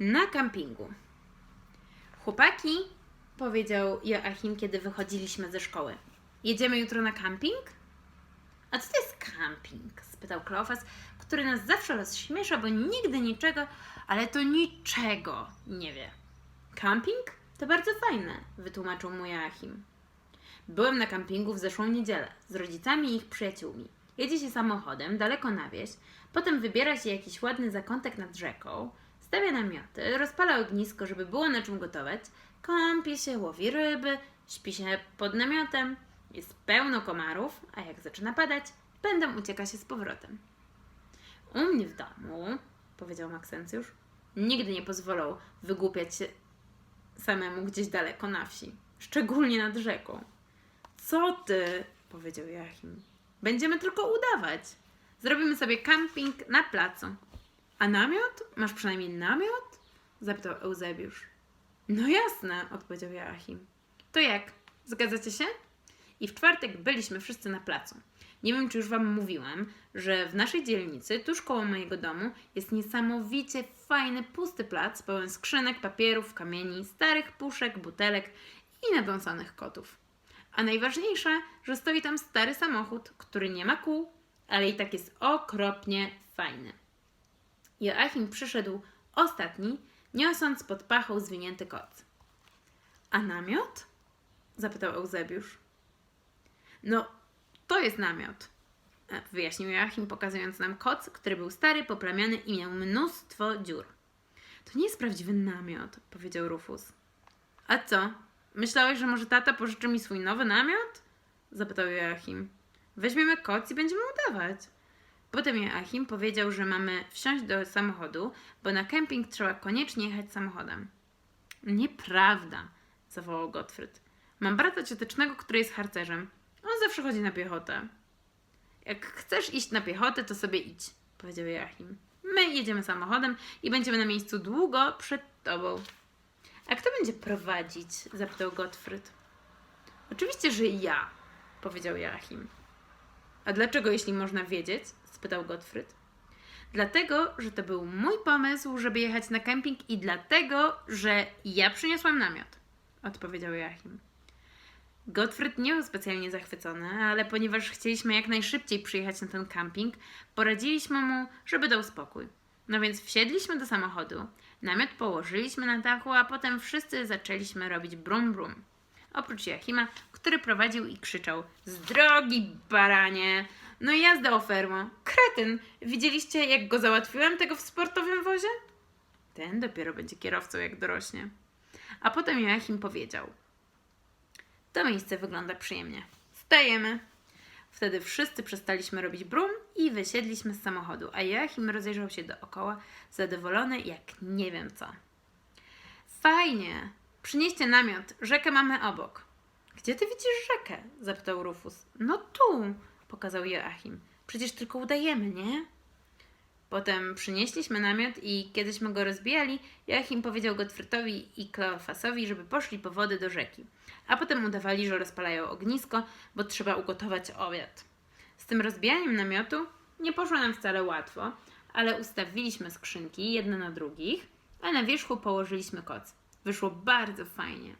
Na kampingu. Chłopaki, powiedział Joachim, kiedy wychodziliśmy ze szkoły. Jedziemy jutro na camping? A co to jest camping? spytał Kleofas, który nas zawsze rozśmiesza, bo nigdy niczego, ale to niczego nie wie. Camping? To bardzo fajne, wytłumaczył mu Joachim. Byłem na kampingu w zeszłą niedzielę z rodzicami i ich przyjaciółmi. Jedzie się samochodem daleko na wieś, potem wybiera się jakiś ładny zakątek nad rzeką, stawia namioty, rozpala ognisko, żeby było na czym gotować, kąpie się, łowi ryby, śpi się pod namiotem, jest pełno komarów, a jak zaczyna padać, pędem ucieka się z powrotem. U mnie w domu, powiedział Maksencjusz, nigdy nie pozwolą wygłupiać się samemu gdzieś daleko na wsi, szczególnie nad rzeką. Co ty? powiedział Joachim. Będziemy tylko udawać. Zrobimy sobie camping na placu. A namiot? Masz przynajmniej namiot? zapytał Eusebiusz. No jasne, odpowiedział Joachim. To jak? Zgadzacie się? I w czwartek byliśmy wszyscy na placu. Nie wiem, czy już Wam mówiłam, że w naszej dzielnicy, tuż koło mojego domu, jest niesamowicie fajny, pusty plac, pełen skrzynek, papierów, kamieni, starych puszek, butelek i nadąsanych kotów. A najważniejsze, że stoi tam stary samochód, który nie ma kół, ale i tak jest okropnie fajny. Joachim przyszedł ostatni, niosąc pod pachą zwinięty koc. A namiot? zapytał Eusebiusz. No, to jest namiot, e, wyjaśnił Joachim, pokazując nam koc, który był stary, poplamiony i miał mnóstwo dziur. To nie jest prawdziwy namiot, powiedział Rufus. A co? Myślałeś, że może tata pożyczy mi swój nowy namiot? Zapytał Joachim. Weźmiemy koc i będziemy udawać. Potem Joachim powiedział, że mamy wsiąść do samochodu, bo na kemping trzeba koniecznie jechać samochodem. Nieprawda, zawołał Gottfried. Mam brata ciotecznego, który jest harcerzem. On zawsze chodzi na piechotę. Jak chcesz iść na piechotę, to sobie idź, powiedział Joachim. My jedziemy samochodem i będziemy na miejscu długo przed tobą. A kto będzie prowadzić? zapytał Gottfried. Oczywiście, że ja, powiedział Joachim. A dlaczego, jeśli można wiedzieć? Spytał Gottfried. Dlatego, że to był mój pomysł, żeby jechać na kemping i dlatego, że ja przyniosłam namiot, odpowiedział Joachim. Gottfried nie był specjalnie zachwycony, ale ponieważ chcieliśmy jak najszybciej przyjechać na ten camping, poradziliśmy mu, żeby dał spokój. No więc wsiedliśmy do samochodu, namiot położyliśmy na dachu, a potem wszyscy zaczęliśmy robić brum brum. Oprócz Joachima, który prowadził i krzyczał Z drogi, baranie! No i jazda o fermo. Kretyn! Widzieliście, jak go załatwiłem, tego w sportowym wozie? Ten dopiero będzie kierowcą, jak dorośnie. A potem Joachim powiedział To miejsce wygląda przyjemnie. Stajemy. Wtedy wszyscy przestaliśmy robić brum i wysiedliśmy z samochodu, a Joachim rozejrzał się dookoła, zadowolony jak nie wiem co. Fajnie! Przynieście namiot, rzekę mamy obok. Gdzie ty widzisz rzekę? zapytał Rufus. No tu, pokazał Joachim. Przecież tylko udajemy, nie? Potem przynieśliśmy namiot i kiedyśmy go rozbijali, Joachim powiedział Gottfrietowi i Kleofasowi, żeby poszli po wody do rzeki. A potem udawali, że rozpalają ognisko, bo trzeba ugotować obiad. Z tym rozbijaniem namiotu nie poszło nam wcale łatwo, ale ustawiliśmy skrzynki jedne na drugich, a na wierzchu położyliśmy koc. Wyszło bardzo fajnie.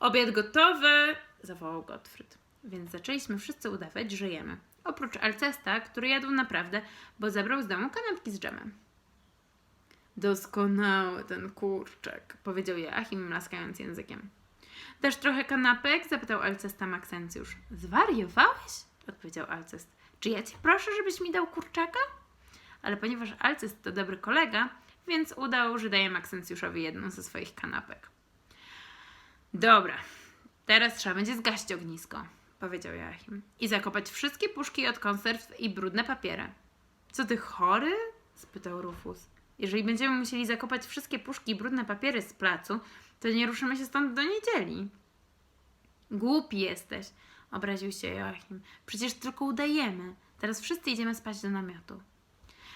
Obiad gotowy! zawołał Gottfried. Więc zaczęliśmy wszyscy udawać, że jemy. Oprócz Alcesta, który jadł naprawdę, bo zabrał z domu kanapki z dżemem. Doskonały ten kurczak, powiedział Joachim, mlaskając językiem. Dasz trochę kanapek? zapytał Alcesta Maksencjusz. Zwariowałeś? odpowiedział Alcest. Czy ja cię proszę, żebyś mi dał kurczaka? Ale ponieważ Alcest to dobry kolega, więc udał, że daje Maksencjuszowi jedną ze swoich kanapek. Dobra, teraz trzeba będzie zgasić ognisko, powiedział Joachim. I zakopać wszystkie puszki od konserw i brudne papiery. Co ty chory? spytał Rufus. Jeżeli będziemy musieli zakopać wszystkie puszki i brudne papiery z placu, to nie ruszymy się stąd do niedzieli. Głupi jesteś, obraził się Joachim. Przecież tylko udajemy. Teraz wszyscy idziemy spać do namiotu.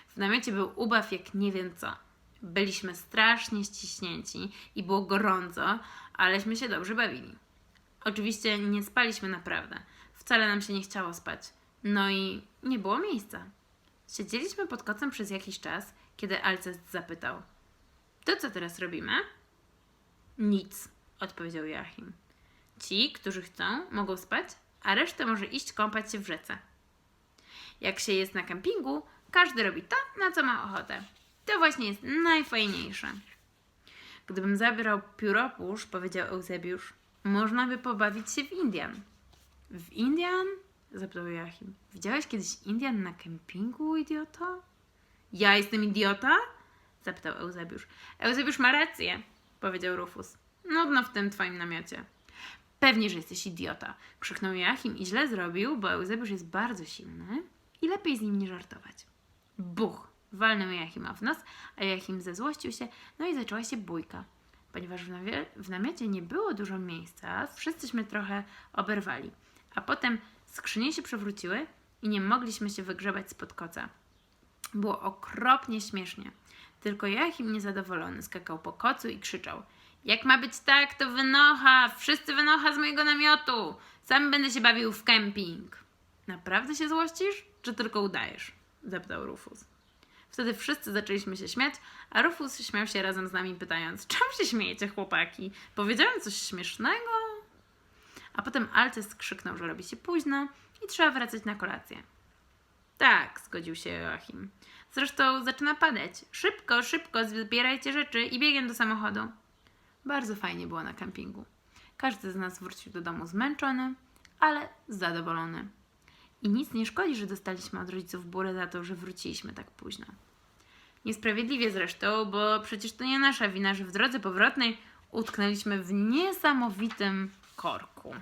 W namiocie był ubaw jak nie wiem co. Byliśmy strasznie ściśnięci i było gorąco, aleśmy się dobrze bawili. Oczywiście nie spaliśmy naprawdę. Wcale nam się nie chciało spać. No i nie było miejsca. Siedzieliśmy pod kocem przez jakiś czas, kiedy Alcest zapytał: To co teraz robimy? Nic, odpowiedział Joachim. Ci, którzy chcą, mogą spać, a reszta może iść kąpać się w rzece. Jak się jest na kempingu, każdy robi to, na co ma ochotę. To właśnie jest najfajniejsze. Gdybym zabierał pióropusz, powiedział Eusebiusz, można by pobawić się w Indian. W Indian? zapytał Joachim. Widziałeś kiedyś Indian na kempingu, idioto? Ja jestem idiota? zapytał Eusebiusz. Eusebiusz ma rację, powiedział Rufus. Nudno w tym twoim namiocie. Pewnie, że jesteś idiota, krzyknął Joachim i źle zrobił, bo Eusebiusz jest bardzo silny i lepiej z nim nie żartować. Buch! Walnął Joachima w nos, a Joachim zezłościł się, no i zaczęła się bójka. Ponieważ w, w namiocie nie było dużo miejsca, wszyscyśmy trochę oberwali. A potem skrzynie się przewróciły i nie mogliśmy się wygrzebać spod koca. Było okropnie śmiesznie. Tylko Joachim niezadowolony skakał po kocu i krzyczał Jak ma być tak, to wynocha! Wszyscy wynocha z mojego namiotu! Sam będę się bawił w kemping. Naprawdę się złościsz, czy tylko udajesz? Zapytał Rufus. Wtedy wszyscy zaczęliśmy się śmiać, a Rufus śmiał się razem z nami, pytając: Czemu się śmiejecie, chłopaki? Powiedziałem coś śmiesznego? A potem Alces krzyknął, że robi się późno i trzeba wracać na kolację. Tak, zgodził się Joachim. Zresztą zaczyna padać. Szybko, szybko, zbierajcie rzeczy i biegiem do samochodu. Bardzo fajnie było na kempingu. Każdy z nas wrócił do domu zmęczony, ale zadowolony. I nic nie szkodzi, że dostaliśmy od rodziców burę za to, że wróciliśmy tak późno. Niesprawiedliwie zresztą, bo przecież to nie nasza wina, że w drodze powrotnej utknęliśmy w niesamowitym korku.